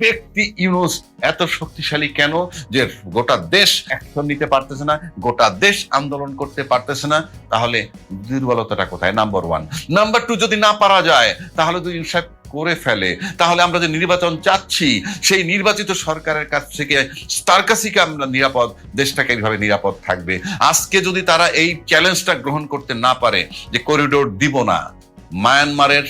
ব্যক্তি ইউনুস এত শক্তিশালী কেন যে গোটা দেশ অ্যাকশন নিতে পারতেছে না, গোটা দেশ আন্দোলন করতে পারতেছে না, তাহলে দুর্বলতাটা কোথায়? নাম্বার ওয়ান নাম্বার টু যদি না পারা যায়, তাহলে তো ইনসাফ করে ফেলে। তাহলে আমরা যে নির্বাচন চাচ্ছি, সেই নির্বাচিত সরকারের কাছ থেকে তার কাছে কি আমরা নিরাপদ, দেশটাকে এইভাবে নিরাপদ থাকবে। আজকে যদি তারা এই চ্যালেঞ্জটা গ্রহণ করতে না পারে, যে করিডোর দিব না মায়ানমারের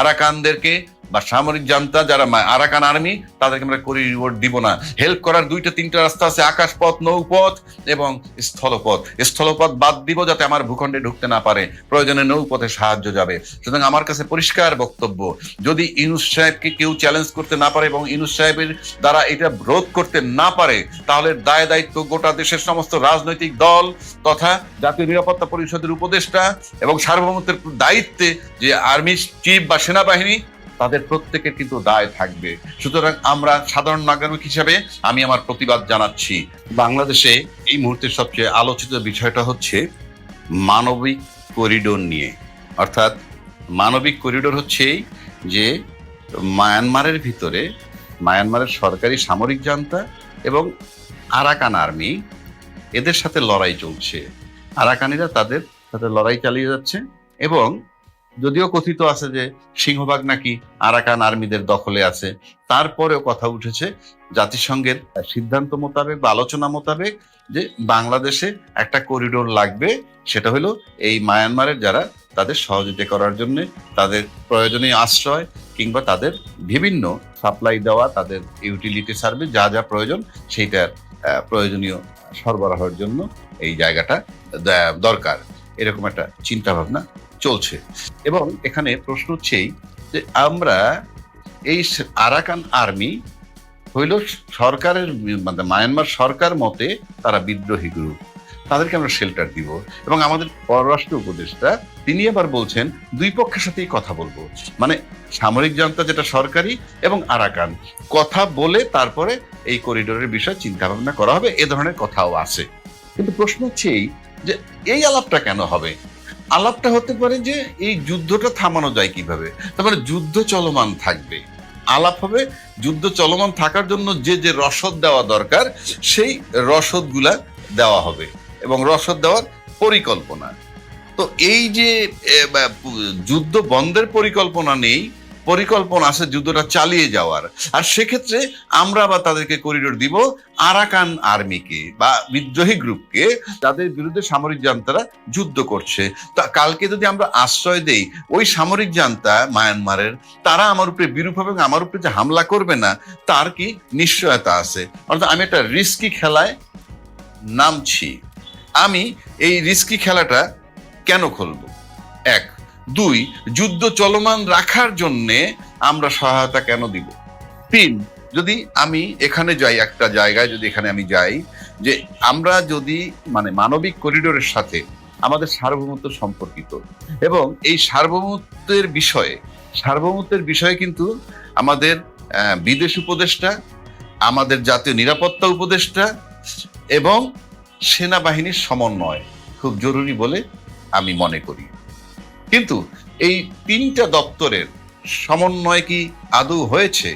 আরাকানদেরকে বা সামরিক জান্তা যারা আরাকান আর্মি তাদেরকে আমরা করিডোর দিব না। হেল্প করার দুইটা, তিনটা রাস্তা আছে, আকাশপথ, নৌপথ এবং স্থলপথ। স্থলপথ বাদ দিব যাতে আমার ভূখণ্ডে ঢুকতে না পারে। প্রয়োজনে নৌপথে সাহায্য যাবে। সুতরাং আমার কাছে পরিষ্কার বক্তব্য, যদি ইনুস সাহেবকে কেউ চ্যালেঞ্জ করতে না পারে এবং ইনুস সাহেবের দ্বারা এটা রোধ করতে না পারে, তাহলে দায় দায়িত্ব গোটা দেশের সমস্ত রাজনৈতিক দল তথা জাতীয় নিরাপত্তা পরিষদের উপদেষ্টা এবং সার্বভৌমত্বের দায়িত্বে যে আর্মি চিফ বা সেনাবাহিনী তাদের প্রত্যেকের কিন্তু দায় থাকবে। সুতরাং আমরা সাধারণ নাগরিক হিসাবে আমি আমার প্রতিবাদ জানাচ্ছি। বাংলাদেশে এই মুহূর্তে সবচেয়ে আলোচিত বিষয়টা হচ্ছে মানবিক করিডোর নিয়ে। অর্থাৎ মানবিক করিডোর হচ্ছে যে মায়ানমারের ভিতরে মায়ানমারের সরকারি সামরিক জান্তা এবং আরাকান আর্মি এদের সাথে লড়াই চলছে। আরাকানিরা তাদের সাথে লড়াই চালিয়ে যাচ্ছে এবং যদিও কথিত আছে যে সিংহভাগ নাকি আরাকান আর্মিদের দখলে আছে, তারপরেও কথা উঠেছে জাতিসংঘের সিদ্ধান্ত মোতাবেক বা আলোচনা মোতাবেক যে বাংলাদেশে একটা করিডোর লাগবে, সেটা হলো এই মায়ানমারের যারা তাদের সহযোগিতা করার জন্য তাদের প্রয়োজনীয় আশ্রয় কিংবা তাদের বিভিন্ন সাপ্লাই দেওয়া, তাদের ইউটিলিটি সার্ভিস যা যা প্রয়োজন সেইটার প্রয়োজনীয় সরবরাহের জন্য এই জায়গাটা দরকার। এরকম একটা চিন্তা ভাবনা চলছে। এবং এখানে প্রশ্ন হচ্ছেই যে আমরা এই আরাকান আর্মি হইল সরকারের মানে মায়ানমার সরকার মতে তারা বিদ্রোহী গ্রুপ। তাদেরকে আমরা শেল্টার দিব। এবং আমাদের পররাষ্ট্র উপদেষ্টা, তিনি আবার বলছেন, দুই পক্ষের সাথেই কথা বলব। মানে সামরিক জনতা যেটা সরকারি এবং আরাকান। কথা বলে তারপরে এই করিডোরের বিষয়ে চিন্তা ভাবনা করা হবে, এ ধরনের কথাও আছে। কিন্তু প্রশ্ন হচ্ছে এই যে এই আলাপটা কেন হবে? আলাপটা হতে পারে যে এই যুদ্ধটা থামানো যায় কীভাবে? তার মানে যুদ্ধ চলমান থাকবে। আলাপ হবে, যুদ্ধ চলমান থাকার জন্য যে যে রসদ দেওয়া দরকার, সেই রসদগুলা দেওয়া হবে এবং রসদ দেওয়ার পরিকল্পনা। তো এই যে যুদ্ধ বন্ধের পরিকল্পনা নেই পরিকল্পনা আছে যুদ্ধটা চালিয়ে যাওয়ার। আর সেক্ষেত্রে আমরা বা তাদেরকে করিডোর দিব আরাকান আর্মিকে বা বিদ্রোহী গ্রুপকে তাদের বিরুদ্ধে সামরিক জান্তারা যুদ্ধ করছে। তা কালকে যদি আমরা আশ্রয় দেই ওই সামরিক জান্তা মায়ানমারের, তারা আমার উপরে বিরূপ হবে আমার উপরে যে হামলা করবে না, তার কি নিশ্চয়তা আছে? অর্থাৎ আমি একটা রিস্কি খেলায় নামছি। আমি এই রিস্কি খেলাটা কেন খেলব? এক দুই, যুদ্ধ চলমান রাখার জন্যে আমরা সহায়তা কেন দিব? তিন, যদি আমি এখানে যাই, একটা জায়গায় যদি এখানে আমি যাই, যে আমরা যদি মানে মানবিক করিডোরের সাথে আমাদের সার্বভৌমত্ব সম্পর্কিত এবং এই সার্বভৌমত্বের বিষয়ে সার্বভৌমত্বের বিষয়ে কিন্তু আমাদের বিদেশ উপদেষ্টা, আমাদের জাতীয় নিরাপত্তা উপদেষ্টা এবং সেনাবাহিনীর সমন্বয় খুব জরুরি বলে আমি মনে করি। কিন্তু এই তিনটা দপ্তরের সমন্বয় কি আদৌ হয়েছে?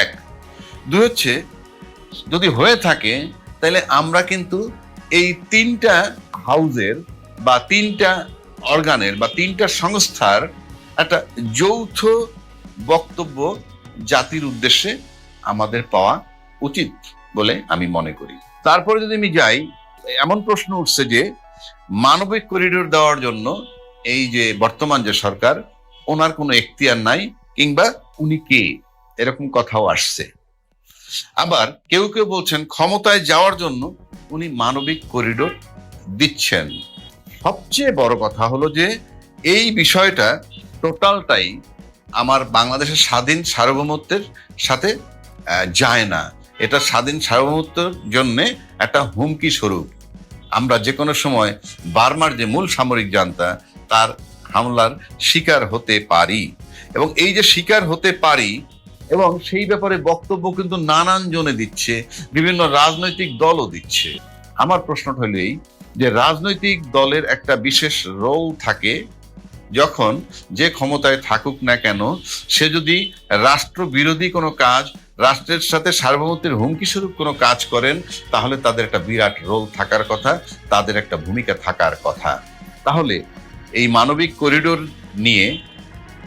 এক, দুই হচ্ছে, যদি হয়ে থাকে, তাহলে আমরা কিন্তু এই তিনটা হাউজের বা তিনটা অর্গানের বা তিনটা সংস্থার একটা যৌথ বক্তব্য জাতির উদ্দেশ্যে আমাদের পাওয়া উচিত বলে আমি মনে করি। তারপরে যদি আমি যাই, এমন প্রশ্ন উঠছে যে মানবিক করিডোর দেওয়ার জন্য এই যে বর্তমান যে সরকার, ওনার কোনো এখতিয়ার নাই, কিংবা উনি কে? এরকম কথাও আসছে। আবার কেউ কেউ বলছেন, ক্ষমতায় যাওয়ার জন্য উনি মানবিক করিডোর দিচ্ছেন। সবচেয়ে বড় কথা হলো যে, এই বিষয়টা টোটালটাই আমার বাংলাদেশের স্বাধীন সার্বভৌমত্বের সাথে যায় না। এটা স্বাধীন সার্বভৌমত্বের জন্য একটা হুমকি স্বরূপ। আমরা যে কোনো সময় বার্মার যে মূল সামরিক জান্তা তার হামলার শিকার হতে পারি। এবং এই যে শিকার হতে পারি এবং সেই ব্যাপারে বক্তব্য কিন্তু নানান জনে দিচ্ছে, বিভিন্ন রাজনৈতিক দলও দিচ্ছে। আমার প্রশ্নটা হলো এই যে রাজনৈতিক দলের একটা বিশেষ রোল থাকে যখন যে ক্ষমতায় থাকুক না কেন, সে যদি রাষ্ট্র বিরোধী কোনো কাজ, রাষ্ট্রের সাথে সার্বভৌমত্বের হুমকি স্বরূপ কোনো কাজ করেন, তাহলে তাদের একটা বিরাট রোল থাকার কথা, তাদের একটা ভূমিকা থাকার কথা। তাহলে এই মানবিক করিডোর নিয়ে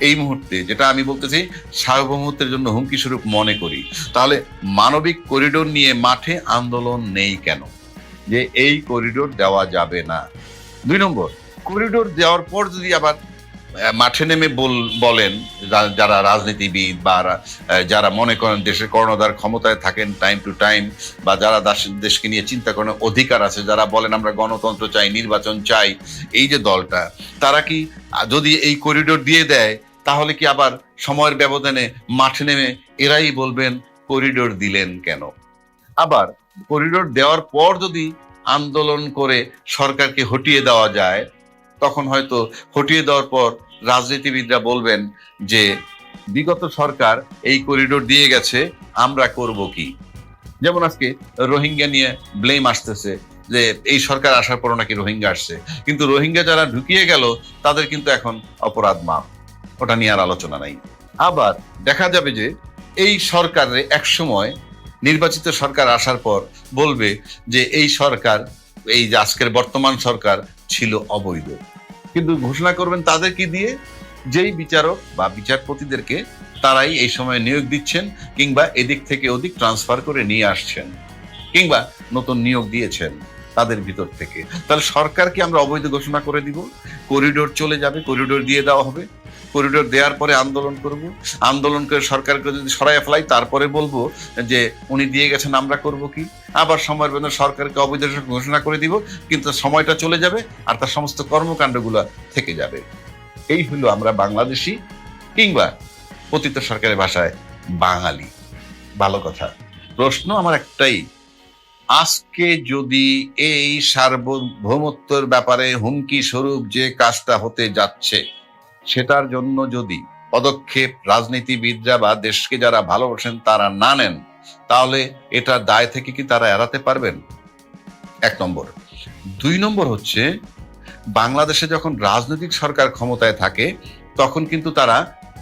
এই মুহূর্তে যেটা আমি বলতেছি, সার্বভৌমত্বের জন্য হুমকি স্বরূপ মনে করি। তাহলে মানবিক করিডোর নিয়ে মাঠে আন্দোলন নেই কেন? যে এই করিডোর দেওয়া যাবে না। দুই নম্বর করিডোর দেওয়ার পর যদি আবার মাঠে নেমে বল- বলেন যারা রাজনীতিবিদ বা যারা মনে করেন দেশের কর্ণধার ক্ষমতায় থাকেন টাইম টু টাইম বা যারা দেশকে নিয়ে চিন্তা করেন অধিকার আছে, যারা বলেন আমরা গণতন্ত্র চাই, নির্বাচন চাই, এই যে দলটা, তারা কি যদি এই করিডোর দিয়ে দেয়, তাহলে কি আবার সময়ের ব্যবধানে মাঠে নেমে এরাই বলবেন করিডোর দিলেন কেন? আবার করিডোর দেওয়ার পর যদি আন্দোলন করে সরকারকে হটিয়ে দেওয়া যায়, তখন হয়তো হটিয়ে দেওয়ার পর রাজনীতিবিদরা বলবেন যে, বিগত সরকার এই করিডোর দিয়ে গেছে, আমরা করব কি? যেমন আজকে রোহিঙ্গা নিয়ে ব্লেম আসতেছে যে, এই সরকার আসার পর নাকি রোহিঙ্গা আসছে। কিন্তু রোহিঙ্গা যারা ঢুকিয়ে গেল, তাদের কিন্তু এখন অপরাধ মাপ। ওটা নিয়ে আর আলোচনা নাই। আবার দেখা যাবে যে, এই সরকারে এক সময় নির্বাচিত সরকার আসার পর বলবে যে, এই সরকার, এই যে আজকের বর্তমান সরকার ছিল অবৈধ। কিন্তু ঘোষণা করবেন তাদেরকে দিয়ে? যেই বিচারক বা বিচারপতিদেরকে তারাই এই সময় নিয়োগ দিচ্ছেন কিংবা এদিক থেকে ওদিক ট্রান্সফার করে নিয়ে আসছেন কিংবা নতুন নিয়োগ দিয়েছেন তাদের ভিতর থেকে। তাহলে সরকারকে আমরা অবৈধ ঘোষণা করে দিব। করিডোর চলে যাবে করিডোর দিয়ে দেওয়া হবে। করিডোর দেওয়ার পরে আন্দোলন করব। আন্দোলন করে সরকারকে যদি সরাই ফেলাই, তারপরে বলব যে উনি দিয়ে গেছেন, আমরা করব কি? আবার সময়ের বেতন সরকারকে অবৈধ ঘোষণা করে দিব, কিন্তু সময়টা চলে যাবে আর তার সমস্ত কর্মকাণ্ডগুলো থেকে যাবে। এই হলো আমরা বাংলাদেশি কিংবা পতিত সরকারের ভাষায় বাঙালি। ভালো কথা। প্রশ্ন আমার একটাই, আজকে যদি এই সার্বভৌমত্বের ব্যাপারে হুমকি স্বরূপ যে কাজটা হতে যাচ্ছে সেটার জন্য যদি পদক্ষেপ রাজনীতিবিদরা বা দেশকে যারা ভালোবাসেন তারা না নেন, তাহলে এটা দায় থেকে কি তারা এড়াতে পারবেন? এক নম্বর। দুই নম্বর হচ্ছে, বাংলাদেশে যখন রাজনৈতিক সরকার ক্ষমতায় থাকে, তখন কিন্তু তারা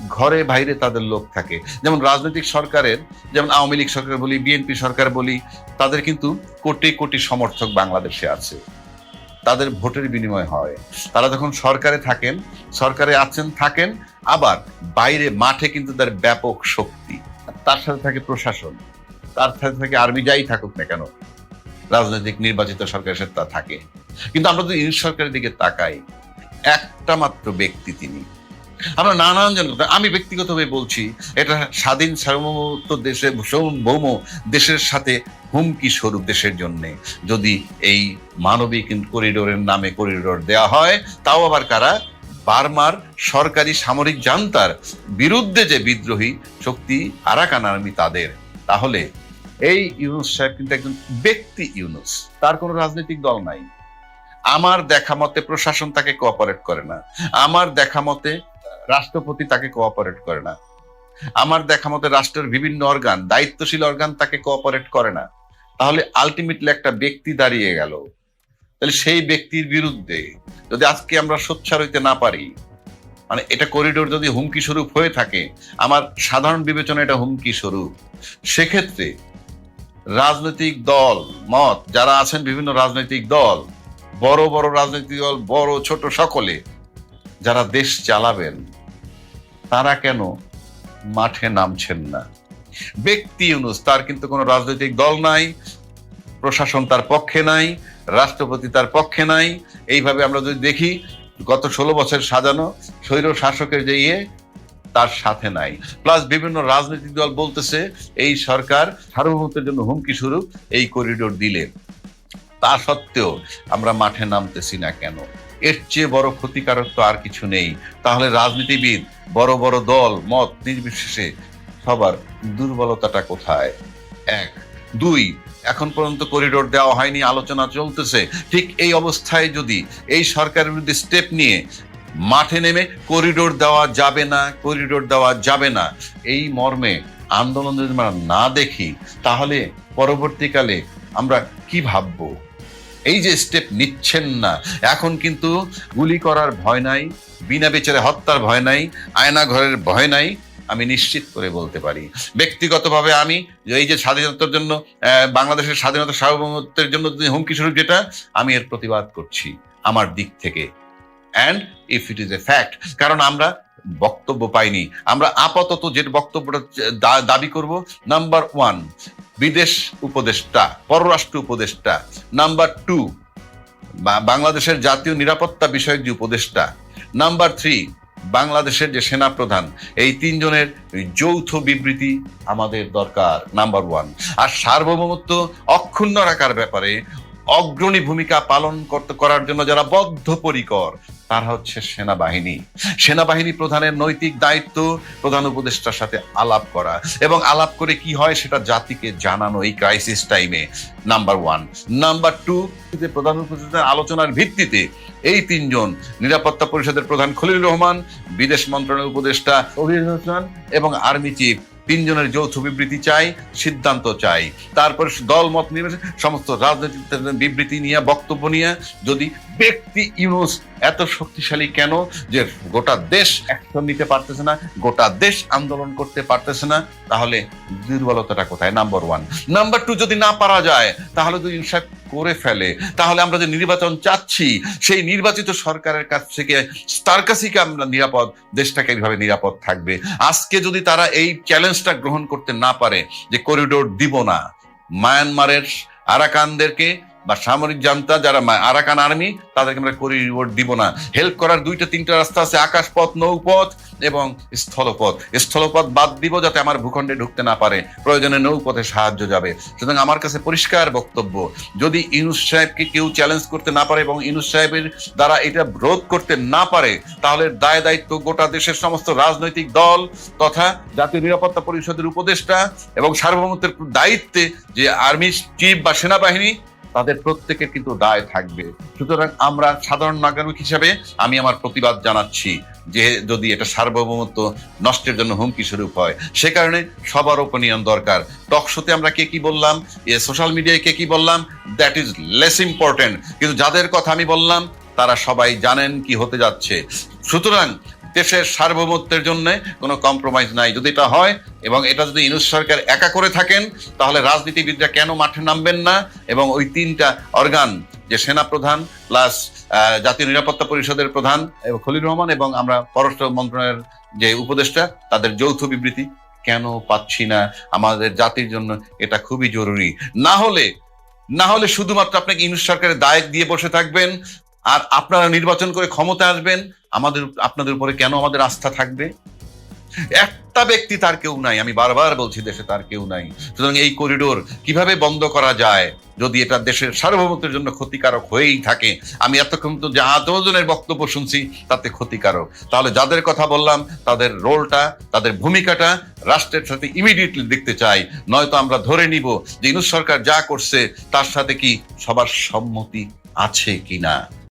ঘরে বাইরে তাদের লোক থাকে। যেমন রাজনৈতিক সরকারের, যেমন আওয়ামী লীগ সরকার বলি, বিএনপি সরকার বলি, তাদের কিন্তু কোটি কোটি সমর্থক বাংলাদেশে আছে। তাদের ভোটের বিনিময় হয়। তারা যখন সরকারে থাকেন, সরকারে আছেন, থাকেন, আবার বাইরে মাঠে কিন্তু তার ব্যাপক শক্তি। তার সাথে থাকে প্রশাসন। তার সাথে থাকে আর্মি, যাই থাকুক না কেন, রাজনৈতিক নির্বাচিত সরকারের সাথে তা থাকে। কিন্তু আমরা যদি ইউনিট সরকারের দিকে তাকাই, একটা মাত্র ব্যক্তি তিনি। আমরা নানান জন আমি ব্যক্তিগতভাবে বলছি, এটা স্বাধীন সার্বভৌমত্ব দেশের ভৌম দেশের সাথে হুমকি স্বরূপ দেশের জন্য। যদি এই মানবিক করিডোরের নামে করিডোর দেওয়া হয়, তাও আবার কারা? বার্মার সরকারি সামরিক জান্তার বিরুদ্ধে যে বিদ্রোহী শক্তি আরাকান আর্মি তাদের। তাহলে এই ইউনুস সাহেব কিন্তু একজন ব্যক্তি ইউনুস, তার কোনো রাজনৈতিক দল নাই। আমার দেখা মতে প্রশাসন তাকে কোঅপারেট করে না। আমার দেখা মতে রাষ্ট্রপতি তাকে কোঅপারেট করে না। আমার দেখা মতে রাষ্ট্রের বিভিন্ন অর্গান দায়িত্বশীল অর্গান তাকে কোঅপারেট করে না। তাহলে আলটিমেটলি একটা ব্যক্তি দাঁড়িয়ে গেল। তাহলে সেই ব্যক্তির বিরুদ্ধে যদি আজকে আমরা সোচ্চার হইতে না পারি মানে এটা করিডোর যদি হুমকি স্বরূপ হয়ে থাকে, আমার সাধারণ বিবেচনা এটা হুমকি স্বরূপ সেক্ষেত্রে রাজনৈতিক দল, মত, যারা আছেন বিভিন্ন রাজনৈতিক দল, বড় বড় রাজনৈতিক দল, বড় ছোট সকলে, যারা দেশ চালাবেন তারা কেন মাঠে নামছেন না? ব্যক্তি ইউনুস, তার কিন্তু কোনো রাজনৈতিক দল নাই, প্রশাসন তার পক্ষে নাই, রাষ্ট্রপতি তার পক্ষে নাই। এইভাবে আমরা যদি দেখি, গত ষোলো বছর সাজানো স্বৈর শাসকের যে ইয়ে তার সাথে নাই। প্লাস বিভিন্ন রাজনৈতিক দল বলতেছে, এই সরকার সার্বভৌমত্বের জন্য হুমকি স্বরূপ এই করিডোর দিলে। তা সত্ত্বেও আমরা মাঠে নামতেছি না কেন? এর চেয়ে বড় ক্ষতিকারক তো আর কিছু নেই। তাহলে রাজনীতিবিদ, বড় বড় দল, মত নির্বিশেষে সবার দুর্বলতাটা কোথায়? এক। দুই, এখন পর্যন্ত করিডোর দেওয়া হয়নি, আলোচনা চলতেছে। ঠিক এই অবস্থায় যদি এই সরকারের বিরুদ্ধে স্টেপ নিয়ে মাঠে নেমে করিডোর দেওয়া যাবে না, করিডোর দেওয়া যাবে না, এই মর্মে আন্দোলন যদি আমরা না দেখি, তাহলে পরবর্তীকালে আমরা কি ভাববো? এই যে স্টেপ নিচ্ছেন না, এখন কিন্তু গুলি করার ভয় নাই, বিনা বিচারে হত্যার ভয় নাই, আয়না ঘরের ভয় নাই, আমি নিশ্চিত করে বলতে পারি। ব্যক্তিগতভাবে আমি এই যে স্বাধীনতার জন্য বাংলাদেশের স্বাধীনতা সার্বভৌমত্বের জন্য হুমকি স্বরূপ যেটা, আমি এর প্রতিবাদ করছি আমার দিক থেকে। And if it is a fact কারণ আমরা বক্তব্য পাইনি। আমরা আপাতত যে বক্তব্যটা দাবি করব, নাম্বার ওয়ান, বিদেশ উপদেষ্টা, পররাষ্ট্র উপদেষ্টা। নাম্বার টু বাংলাদেশের জাতীয় নিরাপত্তা বিষয়ক যে উপদেষ্টা। নাম্বার থ্রি, বাংলাদেশের যে সেনা প্রধান এই তিনজনের যৌথ বিবৃতি আমাদের দরকার, নাম্বার ওয়ান। আর সার্বভৌমত্ব অক্ষুণ্ণ রাখার ব্যাপারে অগ্রণী ভূমিকা পালন করতে করার জন্য যারা বদ্ধপরিকর, তারা হচ্ছে সেনাবাহিনী। সেনাবাহিনী প্রধানের নৈতিক দায়িত্ব প্রধান উপদেষ্টার সাথে আলাপ করা এবং আলাপ করে কি হয় সেটা জাতিকে জানানো এই ক্রাইসিস টাইমে নাম্বার ওয়ান নাম্বার টু যে প্রধান উপদেষ্টার আলোচনার ভিত্তিতে এই তিনজন নিরাপত্তা পরিষদের প্রধান খলিল রহমান, বিদেশ মন্ত্রণালয়ের উপদেষ্টা অভির হোসেন এবং আর্মি চিফ তিনজনের যৌথ বিবৃতি চাই, সিদ্ধান্ত চাই। তারপর দল মত সমস্ত রাজনৈতিক বিবৃতি নিয়ে, বক্তব্য নিয়ে, যদি ব্যক্তি ইউনুস এত শক্তিশালী কেন যে গোটা দেশ অ্যাকশন নিতে পারতেছে না, গোটা দেশ আন্দোলন করতে পারতেছে না, তাহলে দুর্বলতাটা কোথায়? Number one. নাম্বার টু যদি না পারা যায়, তাহলে যদি ইনসাফ করে ফেলে। তাহলে আমরা যে নির্বাচন চাচ্ছি, সেই নির্বাচিত সরকারের কাছ থেকে তার কাছেই আমরা নিরাপদ, দেশটাকে এইভাবে নিরাপদ থাকবে। আজকে যদি তারা এই চ্যালেঞ্জটা গ্রহণ করতে না পারে, যে করিডোর দিব না মায়ানমারের আরাকানদেরকে বা সামরিক জান্তা যারা আরাকান আর্মি, তাদেরকে আমরা করিডোর দিব না। হেল্প করার দুইটা, তিনটা রাস্তা আছে, আকাশপথ, নৌপথ এবং স্থলপথ। স্থলপথ বাদ দিব যাতে আমার ভূখণ্ডে ঢুকতে না পারে। প্রয়োজনে নৌপথে সাহায্য যাবে। সুতরাং আমার কাছে পরিষ্কার বক্তব্য, যদি ইনুস সাহেবকে কেউ চ্যালেঞ্জ করতে না পারে এবং ইনুস সাহেবের দ্বারা এটা রোধ করতে না পারে, তাহলে দায় দায়িত্ব গোটা দেশের সমস্ত রাজনৈতিক দল তথা জাতীয় নিরাপত্তা পরিষদের উপদেষ্টা এবং সার্বভৌমত্বের দায়িত্বে যে আর্মি চিফ বা সেনাবাহিনী তাদের প্রত্যেকের কিন্তু দায় থাকবে। সুতরাং আমরা সাধারণ নাগরিক হিসাবে আমি আমার প্রতিবাদ জানাচ্ছি যে যদি এটা সার্বভৌমত্ব নষ্টের জন্য হুমকি স্বরূপ হয়, সে কারণে সবার ওপিনিয়ন দরকার। টকশোতে আমরা কে কি বললাম, এ সোশ্যাল মিডিয়ায় কে কি বললাম দ্যাট ইজ লেস ইম্পর্টেন্ট কিন্তু যাদের কথা আমি বললাম, তারা সবাই জানেন কি হতে যাচ্ছে। সুতরাং দেশের সার্বভৌমত্বের জন্য কোনো কম্প্রোমাইজ নাই। যদি এটা হয় এবং এটা যদি ইনুস সরকার একা করে থাকেন, তাহলে রাজনীতিবিদরা কেন মাঠে নামবেন না? এবং ওই তিনটা অর্গান যে সেনা প্রধান প্লাস জাতীয় নিরাপত্তা পরিষদের প্রধান, এবং খলিল রহমান এবং আমরা পররাষ্ট্র মন্ত্রণালয়ের যে উপদেষ্টা, তাদের যৌথ বিবৃতি, কেন পাচ্ছি না? আমাদের জাতির জন্য এটা খুবই জরুরি। না হলে না হলে শুধুমাত্র আপনাকে ইউনুস সরকারের দায়ক দিয়ে বসে থাকবেন, আর আপনারা নির্বাচন করে ক্ষমতা আসবেন আমাদের, আপনাদের উপরে কেন আমাদের আস্থা থাকবে? একটা ব্যক্তি তার কেউ নাই, আমি বারবার বলছি দেশে তার কেউ নাই। সুতরাং এই করিডোর কীভাবে বন্ধ করা যায়? যদি এটা দেশের সার্বভৌমত্বের জন্য ক্ষতিকারক হয়েই থাকে, আমি এতক্ষণ তো যা আতজনের বক্তব্য শুনছি, তাতে ক্ষতিকারক। তাহলে যাদের কথা বললাম, তাদের রোলটা, তাদের ভূমিকাটা রাষ্ট্রের সাথে ইমিডিয়েটলি দেখতে চাই। নয়তো আমরা ধরে নিব যে ইনুস সরকার যা করছে, তার সাথে কি সবার সম্মতি আছে কিনা?